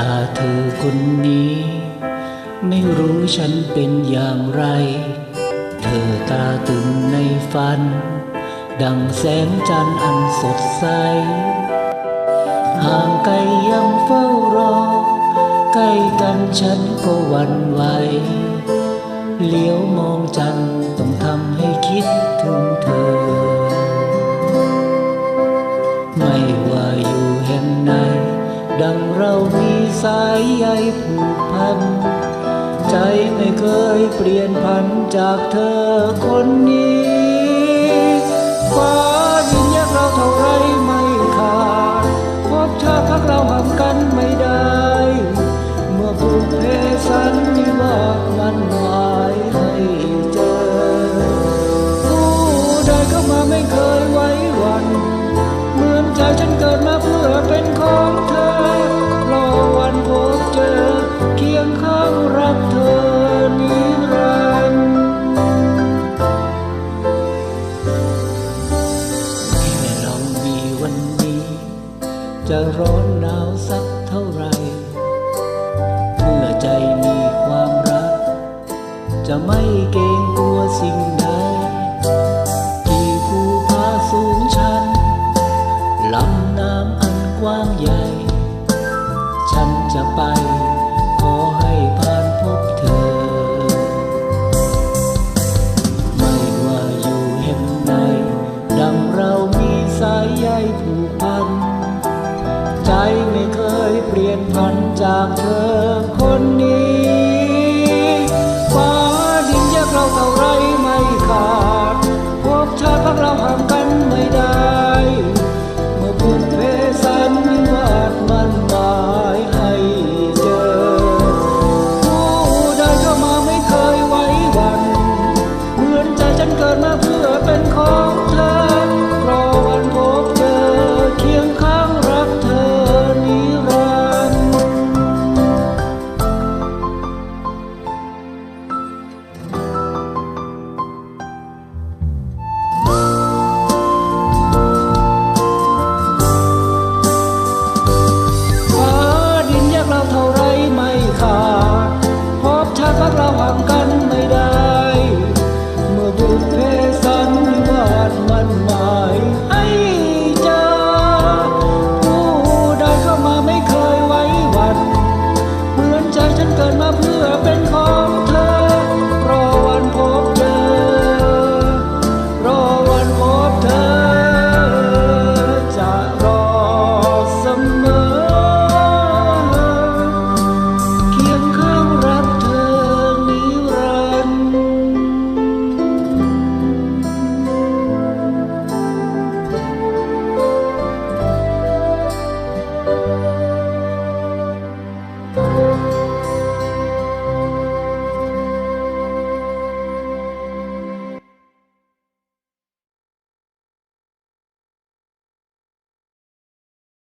ถ้าเธอคนนี้ ไม่รู้ฉันเป็นอย่างไร เธอตาตึงในฝัน ดังแสงจันทร์อันสดใส ห่างไกลยังเฝ้ารอ ใกล้กันฉันก็หวั่นไหวเลี้ยวมองจันทร์ต้องทำ ดังเรามีสายใยผูกพัน ใจไม่เคยเปลี่ยนพันจากเธอคนนี้ฟ้าดินแยกเราเท่าไรไม่ขาดพบชาติพักเราห่างกั จะไม่เกรงกลัวสิ่งใด กี่ภูผาสูงชัน ลำน้ำอันกว้างใหญ่ ฉันจะไป ขอให้ผ่านพบเธอ ไม่ว่าอยู่แห่งไหนดังเรามีสายใยผูกพัน ใจไม่เคยเปลี่ยนพันจากเธอคนนี้ and karma